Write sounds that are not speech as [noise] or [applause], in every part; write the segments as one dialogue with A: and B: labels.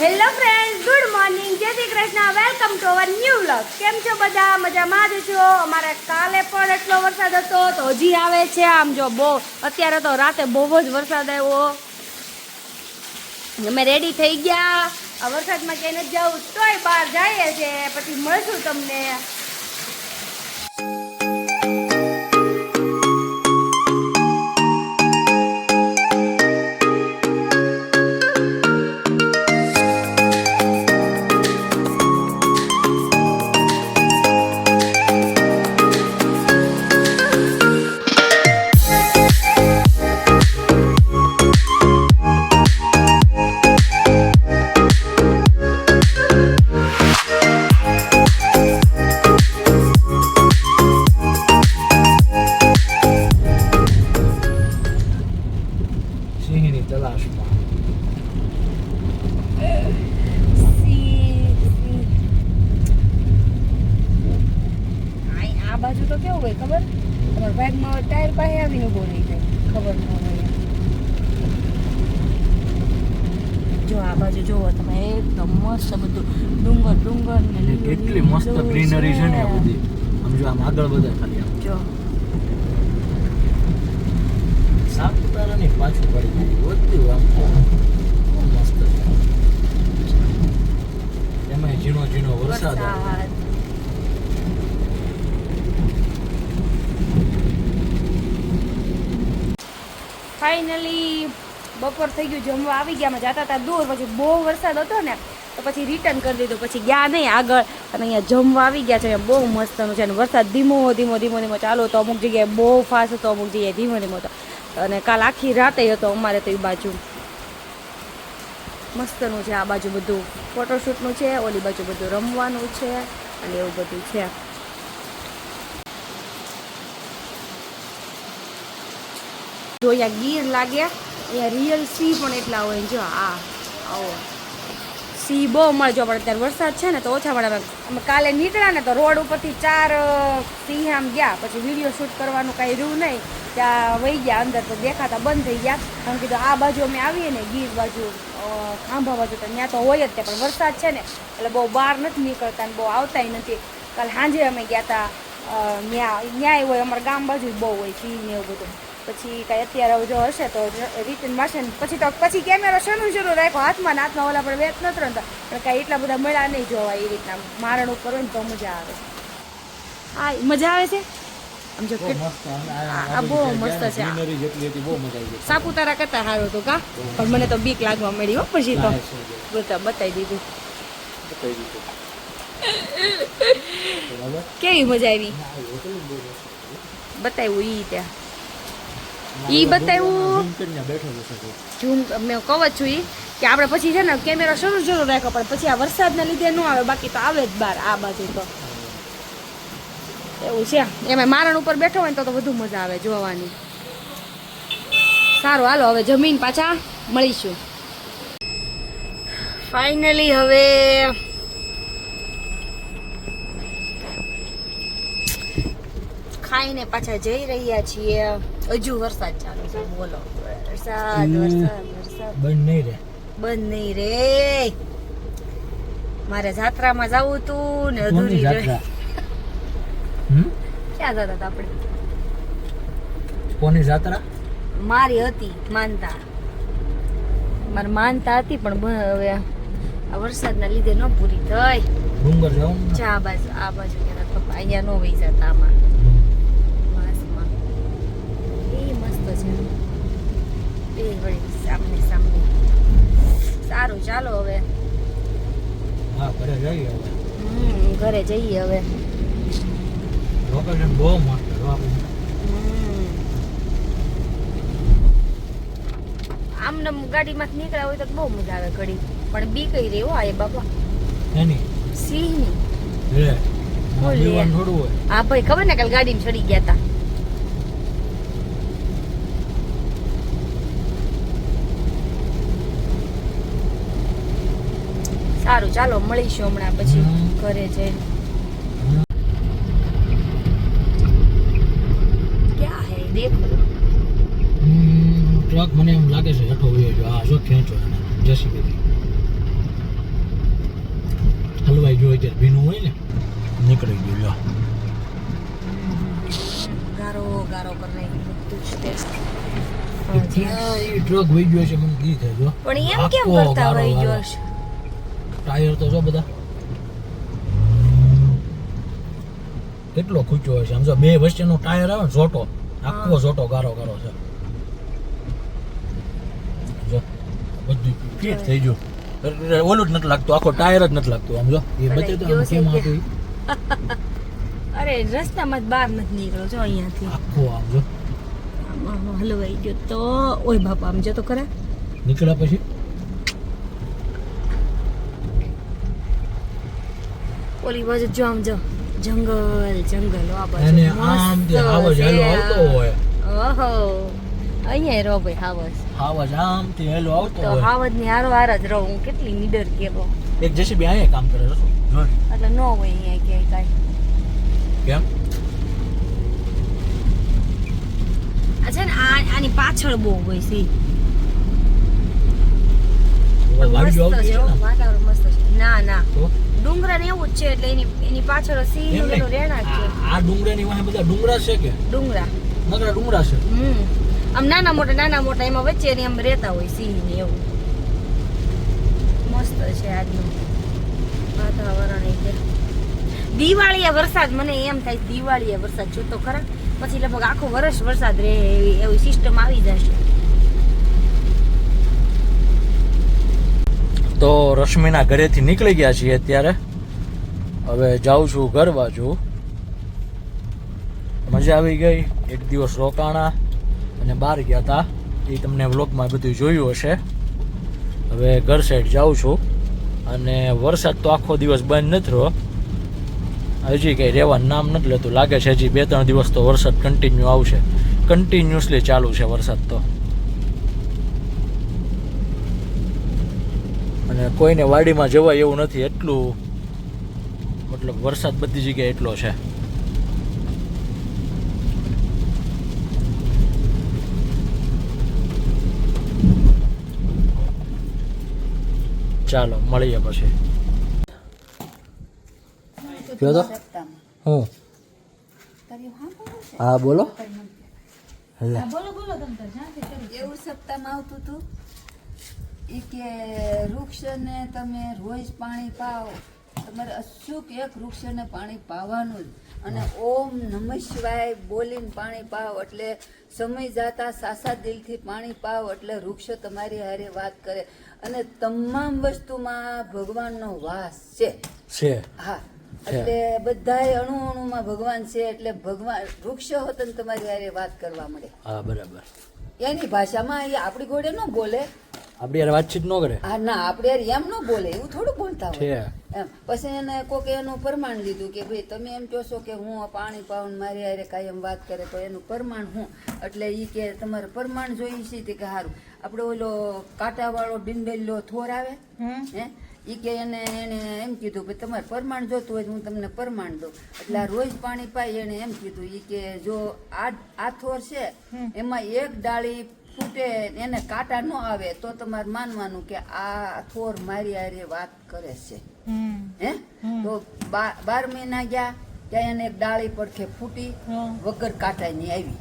A: Hello friend good morning જય Shri Krishna. Welcome to our new vlog કેમ છો બધા? મજામાં જ છો? અમારે કાલે પણ એટલો વરસાદ હતો તો હજી આવે છે આમ જો બહુ. અત્યારે તો રાતે બહુ જ વરસાદ આવ્યો. અમે રેડી થઈ ગયા. આ વરસાદમાં ક્યાંય નથી જવું, તોય બહાર જઈએ છે પછી મળશું તમને. તમે એકદમ મસ્ત બધું ડુંગર ડુંગર ને
B: કેટલી મસ્ત ગ્રીનરી છે ને બધી. આમ જો આમ આગળ બધા ખાલી આમ.
A: જો.
B: સાપુતારાની પાછું પડી ગયું બધું આમ મસ્ત છે. એમાં ઝીણો ઝીણો વરસાદ આવે.
A: ફાઇનલી બપોર થઈ ગયું, જમવા આવી ગયા જતા હતા દૂર, પછી બહુ વરસાદ હતો ને, તો પછી રિટર્ન કરી દીધું, પછી ગયા નહીં આગળ. અને અહીંયા જમવા આવી ગયા છે બહુ મસ્તનું છે, અને વરસાદ ધીમો ધીમો ધીમો ધીમો ચાલુ હતો. અમુક જગ્યાએ બહુ ફાસ્ટ હતો, અમુક જગ્યાએ ધીમો ધીમો હતો. અને કાલ આખી રાતે હતો અમારે તો એ બાજુ. મસ્તનું છે આ બાજુ બધું. ફોટોશૂટનું છે, ઓલી બાજુ બધું રમવાનું છે, અને એવું બધું છે. જો અહીંયા ગીર લાગે અહીંયા રિયલ સી પણ એટલા હોય જો, આ, આવો. સી બહુ મળે જો પણ અત્યારે વરસાદ છે ને તો ઓછા મળે અમે કાલે નીકળ્યા ને તો રોડ ઉપરથી ચાર સિંહ આમ ગયા. પછી વીડિયો શૂટ કરવાનું કાંઈ રહ્યું નહીં. ત્યાં વહી ગયા અંદર તો દેખાતા બંધ થઈ ગયા. કારણ કીધું આ બાજુ અમે આવીએ ને, ગીર બાજુ ખાંભા બાજુ, તો ત્યાં તો હોય જ તે, પણ વરસાદ છે ને, એટલે બહુ બહાર નથી નીકળતા ને બહુ આવતાય નથી. કાલે સાંજે અમે ગયા હતા ત્યાં ન્યાય હોય અમારા ગામ બાજુ બહુ હોય, સિંહ ને એવું બધું. પછી કાંઈ અત્યારે જો હશે તો રિટર્ન મારશે ને. પછી તો પછી કેમેરો શેનું શરૂ રાખ્યો હાથમાં હાથમાં ઓલા પણ વેચ નથી રહેતા. પણ કાંઈ એટલા બધા મળ્યા નહીં જોવા એ રીતના. મારણ ઉપર હોય ને તો મજા આવે. હા મજા આવે છે? આમ જો
B: આ-
A: બહુ મસ્ત છે.
B: હતી
A: સાપુતારા કરતા સારું હતું કા? પણ મને તો બીક લાગવા મળી હો પછી તો. બતાવી દીધું.
B: બતાવી દીધું. [laughs]
A: કેવી મજા આવી?
B: હતી.
A: બતાવ્યું ઈ ત્યાં. ઈ બતાવ્યું? ઝૂમ મેં કહું છું ઈ કે આપણે પછી છે ને કેમેરો શરૂ શરૂ રાખ્યો પણ પછી આ વરસાદના લીધે ન આવે બાકી તો આવે જ બહાર આ બાજુ તો. એવું છે. એમાં મારણ ઉપર બેઠો હોય તો તો વધુ મજા આવે જોવાની. સારું હાલો હવે જમીન પાછા મળીશું. ફાઇનલી હવે ખાઈને પાછા જઈ રહ્યા છીએ. હજુ વરસાદ ચાલુ છે. બોલો. વરસાદ વરસાદ વરસાદ.
B: બંધ નહીં રે
A: બંધ નહીં રે મારે જાત્રામાં જવું તું ને અધૂરી રહી. [laughs] ક્યાં જતા હતા આપણે?
B: કોની જાત્રા?
A: મારી હતી માનતા. મારે માનતા હતી પણ હવે આ વરસાદના લીધે ન પૂરી થઈ.
B: ડુંગર જવું?
A: ચા બાજુ આ બાજુ ક્યાંક પપ્પા અહીંયા નો વહી જતા આમાં વાસમાં એ મસ્ત છે વળી સામને સામને. સારું ચાલો હવે.
B: હા ઘરે જઈએ હવે.
A: હમ ઘરે જઈએ હવે.
B: લોકેશન બહુ મસ્ત
A: આમ ને ગાડીમાંથી નીકળ્યા હોય તો બહુ મજા આવે ઘડી પણ બી કઈ રે હો આ એ બાપા.
B: એની?
A: સિંહની.
B: રે
A: બોલ હા ભાઈ ખબર ને કાલ ગાડીમાં ચડી ગયા હતા સારું ચાલો મળીશું હમણાં પછી. ઘરે જઈને. ક્યાં હે? દેખો.
B: ટ્રક મને એમ લાગે છે હેઠો વયો ગયો. આ જો ખેંચો જેસીબી હોય ત્યારે ભીનું હોય ને? નીકળી ગયું લ્યો.
A: ગારો ગારો કરી બધું જ ટેસ્ટ
B: ટ્રક વહી ગયો છે મને દી થાય
A: પણ એમ કેમ કરતા હોય
B: ગારો. ટાયર તો જો બધા. કેટલો ખૂચ્યો હશે છે. સમજો બે વચ્ચેનો ટાયર આવે ઝોટો આખો. ઝોટો ગારો ગારો છે. જો બધું ફિટ થઈ ગયું. ઓલું જ નથી લાગતું આખો ટાયર જ નથી લાગતું આમ જો. એ બચે
A: તો
B: કેમ. હતું [laughs]
A: અરે રસ્તામાં જ બહાર નથી નીકળ્યો જો અહીંયાથી.
B: આખો આમ જો.
A: હલવાઈ ગયો તો. ઓય બાપા આમ જો તો ખરા.
B: નીકળ્યા પછી?
A: ઓલી બાજુ જો આમ જો જંગલ જંગલ આ બાજુ
B: અને
A: મસ્ત
B: આમ જે હાવજ હેલો આવતો હોય.
A: ઓહો અહીંયા રો ભાઈ હાવજ.
B: હાવજ આમથી હેલો આવતો
A: તો હાવજની હારો હાર જ રહું હું કેટલી નીડર કેવો.
B: એક જેસીબી અહીંયા કામ કરે છે જો.
A: એટલે ન હોય અહીંયા ક્યાંય કાંઈ.
B: કેમ?
A: ને આ આની પાછળ બહુ હોય છે. વાતાવરણ ડુંગરા એવું જ છે એટલે એની એની પાછળ સિંહનું રહેણાંક છે.
B: આ- આ ડુંગરાની વાહે બધા ડુંગરા છે કે?
A: ડુંગરા
B: નકરા ડુંગરા છે?
A: હમ. આમ નાના મોટા નાના મોટા એમાં વચ્ચે રહેતા હોય સિંહ ને એવું. મસ્ત છે આજનું વાતાવરણ એ કે. દિવાળીએ વરસાદ મને એમ થાય દિવાળીએ વરસાદ જોતો ખરા. પછી લગભગ આખો વર્ષ વરસાદ રહે એવી એવી સિસ્ટમ આવી જશે.
B: તો રશ્મિના ઘરેથી નીકળી ગયા છીએ અત્યારે. હવે જાઉં છું ઘર બાજુ. મજા આવી ગઈ. એક દિવસ રોકાણા અને બહાર ગયા હતા એ તમને વ્લોગમાં બધું જોયું હશે. હવે ઘર સાઈડ જાઉં છું. અને વરસાદ તો આખો દિવસ બંધ નથી રહ્યો. હજી કંઈ રહેવાનું નામ નથી લેતું. લાગે છે હજી બે ત્રણ દિવસ તો વરસાદ કન્ટિન્યુ આવશે. કન્ટિન્યુઅસલી ચાલુ છે વરસાદ તો. અને કોઈને વાડીમાં જવાય એવું નથી. એટલું મતલબ વરસાદ બધી જગ્યાએ એટલો છે. ચાલો મળીએ પછી. કયો તો હું હા બોલો
C: એવું સપ્તાહમાં આવતું હતું એ કે વૃક્ષને તમે રોજ પાણી પાઓ. તમારે અચૂક એક વૃક્ષને પાણી પાવાનું જ. અને ઓમ નમ શિવાય બોલીને પાણી પાવ એટલે સમય જાતા સાસા દિલથી પાણી પાવ એટલે વૃક્ષ તમારી હારે વાત કરે. અને તમામ વસ્તુમાં ભગવાનનો વાસ છે.
B: છે.
C: હા. એટલે બધાય અણુ અણુમાં ભગવાન છે એટલે ભગવાન વૃક્ષ હોત ને તમારી હારે વાત કરવા મળે.
B: હા બરાબર.
C: એની ભાષામાં એ આપણી ઘોડે ન બોલે.
B: આપણી યાર વાતચીત ન કરે.
C: હા ના આપણે યાર એમ ન બોલે એવું થોડું બોલતા હોય. એમ. પછી એને કોકે એનું પ્રમાણ લીધું કે ભાઈ તમે એમ કહો છો કે હું પાણી પાઉન મારી હારે કાયમ વાત કરે તો એનું પ્રમાણ હું? એટલે એ કે તમારે પ્રમાણ જોઈ છે કે સારું આપણે ઓલો કાંટાવાળો ડિંડેલો થોર આવે? હે? ઈ કે એને એને એમ કીધું કે તમારે પ્રમાણ જોતું હોય હું તમને પ્રમાણ દઉં. એટલે આ રોજ પાણી પાય એને એમ કીધું. ઈ કે જો આ આ થોર છે એમાં એક ડાળી ફૂટે એને કાંટા ન આવે તો તમારે માનવાનું કે આ થોર મારી હારે વાત કરે છે. હે? તો બાર મહિના ગયા ત્યાં એને એક ડાળી પડખે ફૂટી વગર કાંટાની આવી.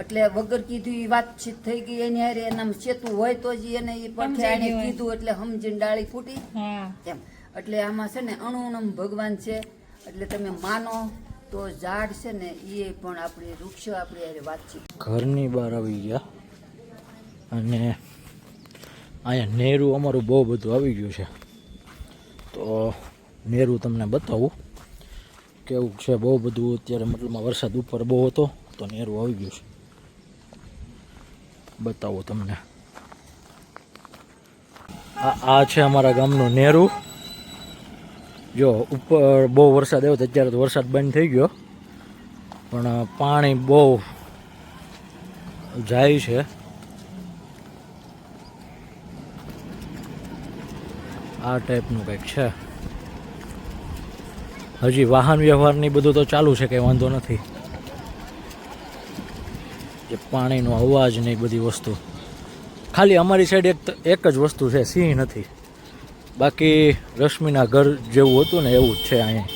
C: એટલે વગર કીધું એ વાતચીત થઈ ગઈ એની હારે એના ચેતું હોય તો જ એને એ પડખે એને કીધું એટલે સમજીને ડાળી ફૂટી. એમ. એટલે આમાં છે ને અણુ અણુ ભગવાન છે. એટલે તમે માનો તો ઝાડ છે ને એ પણ આપણી વૃક્ષ આપણી વાતચીત
B: ઘરની બહાર આવી ગયા. અને અહીંયા નેરું અમારું બહુ બધું આવી ગયું છે. તો નેરું તમને બતાવું કેવું છે બહુ બધું. અત્યારે મતલબમાં વરસાદ ઉપર બહુ હતો, તો નેરું આવી ગયું છે. બતાવું તમને. આ છે અમારા ગામનું નેરું જો, ઉપર બહુ વરસાદ આવ્યો તો અત્યારે તો વરસાદ બંધ થઈ ગયો. પણ પાણી બહુ જાય છે. આ ટાઈપનું કંઈક છે. હજી વાહન વ્યવહારની બધું તો ચાલુ છે, કંઈ વાંધો નથી. જે પાણીનો અવાજ ને એ બધી વસ્તુ. ખાલી અમારી સાઈડ એક એક જ વસ્તુ છે, સિંહ નથી. બાકી રશ્મિના ઘર જેવું હતું ને એવું જ છે અહીંયા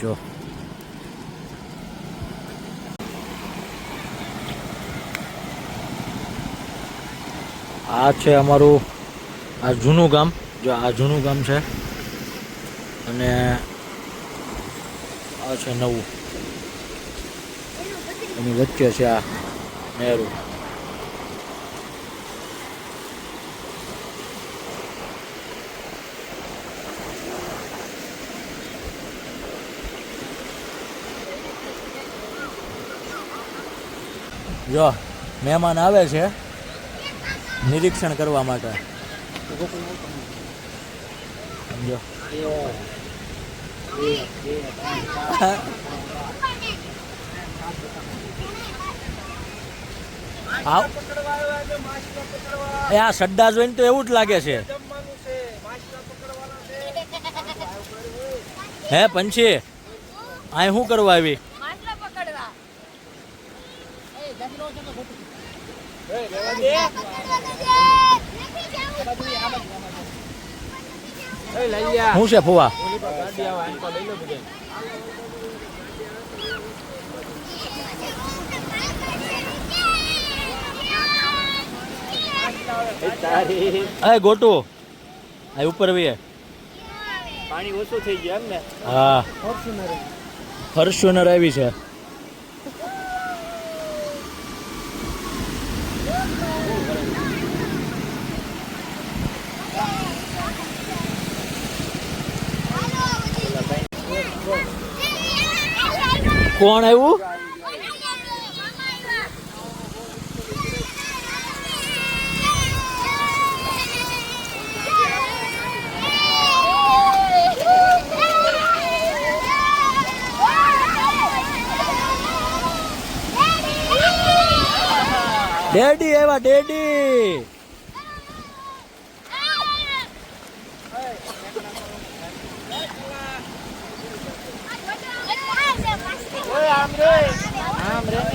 B: જો. આ છે અમારું આ જૂનું ગામ. જો આ જૂનું ગામ છે. અને આ છે નવું. એની વચ્ચે છે આ નહેરુ. જો, મહેમાન આવે છે. નિરીક્ષણ કરવા માટે. આવ. એ આ સડ્ડા જોઈને તો એવું જ લાગે છે. હે પંછી અહીં શું કરવા આવી? શું છે ફુવા અરે ગોટુ આ ઉપર વીએ.
D: પાણી ઓછું થઈ ગયું એમ ને?
B: હા. ફોર્ચ્યુનર આવી છે. કોણ આવ્યું? ડેડી એવા ડેડી.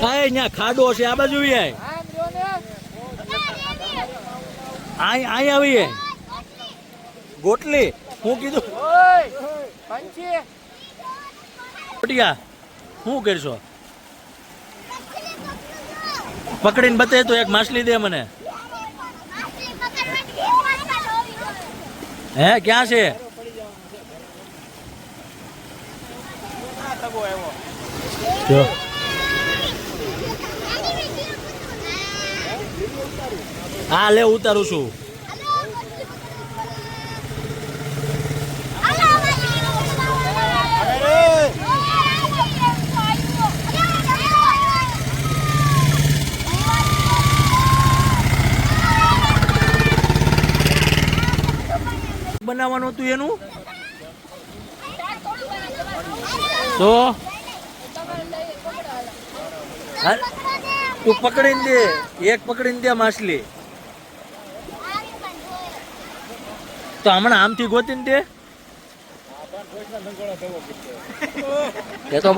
B: અહીંયા ખાડો છે, આ બાજુ આય. આવીએ ગોટલી, હું કીધું? પટિયા શું કરશો? પકડીને બતાય તો એક માછલી દે મને. હે, ક્યાં છે? જો હા લે ઉતારું છું. બનાવવાનું હતું એનું? તો? તું પકડીને દે. એક પકડીને દે માછલી. તો હમણાં આમથી ગોતીને દે? એ તો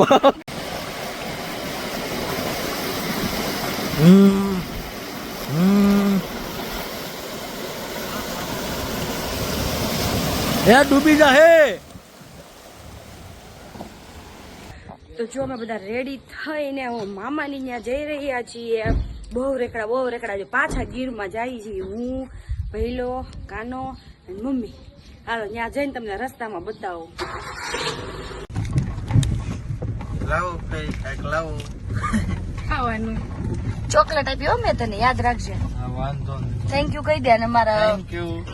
B: હમ. હે ડૂબી જા હે.
A: તો જો અમે બધા રેડી થઈને હું મામાની ત્યાં જઈ રહ્યા છીએ. બહુ રેકડા બહુ રેકડા. જો પાછા ગીરમાં જાય છીએ હું ભૈલો કાનો અને મમ્મી. હાલો ત્યાં જઈને તમને રસ્તામાં બતાવું.
D: લાવો કઈ કાંઈક લાવો.
A: ખાવાનું. ચોકલેટ આપ્યો મેં તને યાદ રાખજે.
D: વાંધો
A: થેન્ક યુ કહી દે અને મારા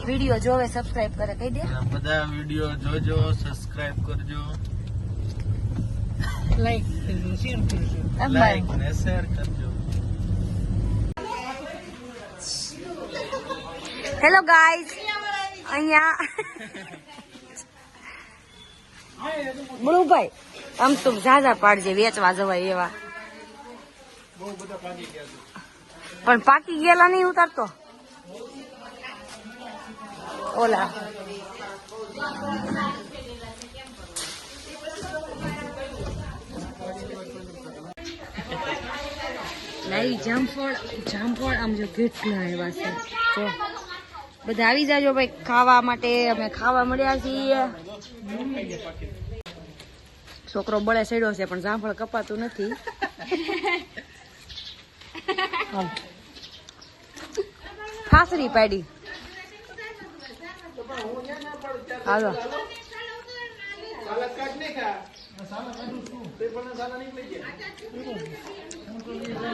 A: વીડિયો જોવે સબસ્ક્રાઇબ કરે કહી દે.
D: બધા વીડિયો જોજો સબસ્ક્રાઇબ કરજો. લાઈક ને શેર કરજો
A: હેલો ગાઈઝ અહીંયા બળુભાઈ આમ તો ઝાઝા પાડજે વેચવા જવાય એવા. પણ પાકી ગયેલા નહીં ઉતારતો? ઓલા. લાવી જામફળ જામફળ આમ જો કેટલા એવા છે. જો, બધા આવી જાજો ભાઈ, ખાવા માટે અમે ખાવા મળ્યા છીએ. છોકરો બળે સડ્યો છે, પણ જામફળ કપાતું નથી. ખાસરી પાડી. હાલો.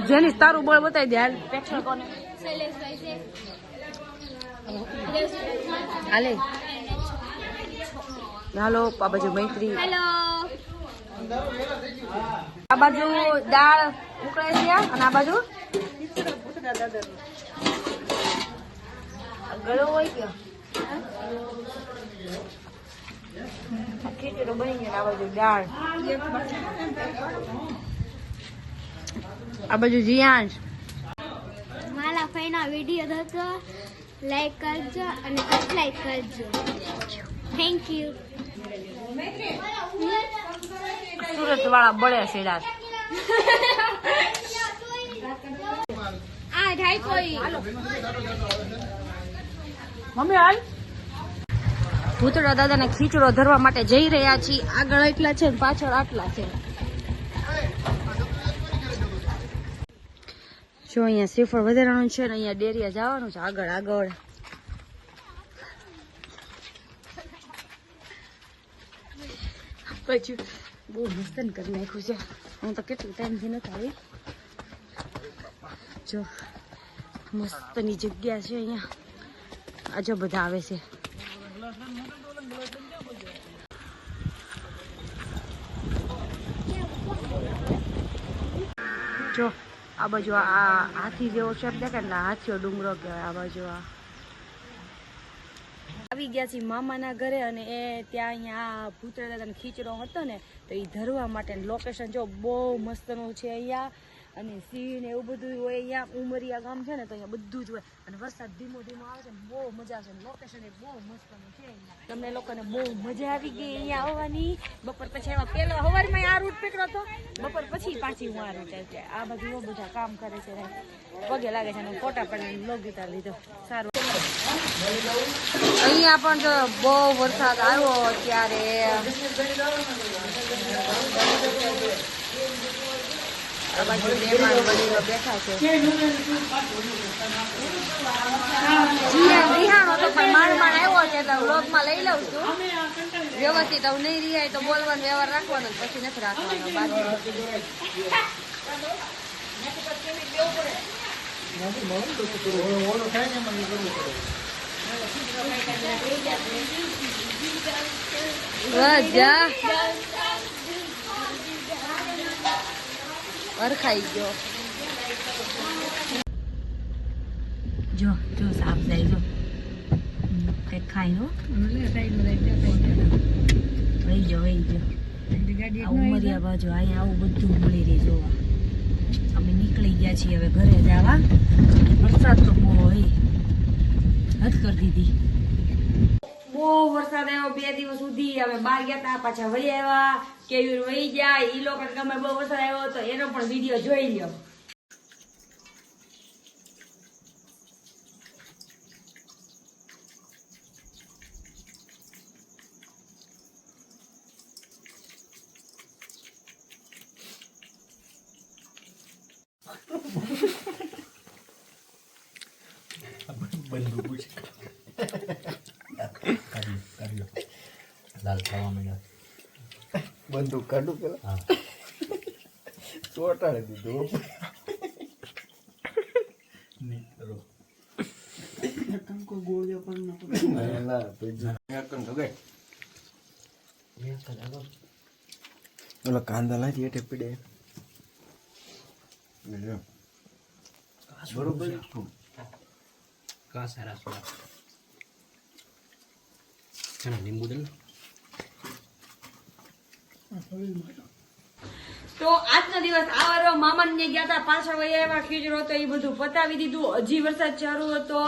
A: જેની તારું બળ બતાવી દે હાલ. કોને? હાલે. હાલો આ બાજુ મૈત્રી. આ બાજુ દાળ ઉકળાય છે અને આ બાજુ? ગળો હોય કે ખીચડો બની ગયો આ બાજુ દાળ. આ બાજુ જીયાંશ
E: મારા ફઈના વીડિયો હતો લાઈક કરજો અને સબસ્ક્રાઈબ કરજો. થેન્ક યુ
A: સુરત વાળા બળે સેડા
E: આ ઢાઈ કોઈ.
A: મમ્મી હાલ. ભૂતળા દાદાને ખીચડો ધરવા માટે જઈ રહ્યા છીએ. આગળ એટલા છે ને પાછળ આટલા છે. જો અહીંયા શ્રીફળ વધારાનું છે ને અહીંયા ડેરિયા જવાનું છે. આગળ આગળ. પછી બહુ મસ્ત ને કરી નાખ્યું છે. હું તો કેટલું ટાઈમથી નથી આવી. જો, મસ્તની જગ્યા છે અહીંયા. આજો બધા આવે છે. જો આ બાજુ આ હાથી જેવો શેપ દેખાય ને હાથીઓ ડુંગરો કહેવાય, આ બાજુ આ. આવી ગયા છીએ મામાના ઘરે અને એ ત્યાં અહીંયા ભૂતરા દાદાનો ખીચડો હતો ને, તો એ ધરવા માટે લોકેશન જો બહુ મસ્તનું છે અહીંયા. અને સિંહ ને એવું બધું હોય, અહીંયા ઉમરિયા ગામ છે ને, તો અહીંયા બધું જ હોય. અને વરસાદ ધીમો ધીમો આવે છે બહુ મજા છે. લોકેશન એ બહુ મસ્ત છે તમને લોકોને બહુ મજા આવી ગઈ અહીંયા આવવાની. બપોર પછી એમાં પેલો સવારમાં આ રૂટ પકડો હતો. બપોર પછી પાછી હું આ રૂટ આવી આ બધું બધા કામ કરે છે પગે લાગે છે ફોટા પણ લોક ગીતા લીધો. સારું. અહીંયા પણ જો બહુ વરસાદ આવ્યો ત્યારે આ બાજુ મહેમાન વડીલો બેઠા છે રિહાણો તો છે વ્લોગમાં લઈ લઉં છું વ્યવસ્થિત હવે નહીં રિહાય તો બોલવાનો વ્યવહાર રાખવાનો પછી નથી રાખવાનો બાકી જા અરખાઈ ગયો. જો જો સાપ જાય જો. કંઈક ખાઈ નો વહી ગયો, વહી આ ઉમરિયા બાજુ અહીંયા આવું બધું મળી રહી જોવા. અમે નીકળી ગયા છીએ હવે ઘરે જવા વરસાદ તો બહુ હોય. હદ કરી દીધી. બહુ વરસાદ આવ્યો બે દિવસ સુધી. અમે બહાર ગયા હતા પાછા વહી આવ્યા. કેવી વહી જાય ઈ લોકો ગમે બહુ વરસાદ આવ્યો તો એનો પણ વીડિયો જોઈ લ્યો
B: દાલ ખાવા માંડ્યા
D: બંદૂક કાઢું પેલા. ચોટાડી દીધું. ના ઓલો કાંદા લાજી એટે પીડે. બરોબર.
B: કા સારા લીંબુ દે
A: તો આજનો દિવસ આવારો વારો મામાને ત્યાં ગયા હતા, પાછા વહી આવ્યા ખીચડો હતો, એ બધું પતાવી દીધું. હજી વરસાદ ચાલુ હતો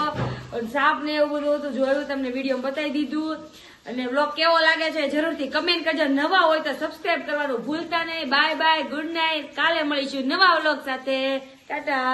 A: સાપ ને એવું બધું હતું, જોયું તમને વીડિયો બતાવી દીધું. અને બ્લોગ કેવો લાગે છે, જરૂરથી કમેન્ટ કરજો. નવા હોય તો સબસ્ક્રાઇબ કરવાનું ભૂલતા નહીં. બાય બાય ગુડ નાઇટ કાલે મળીશું નવા બ્લોગ સાથે. ટાટા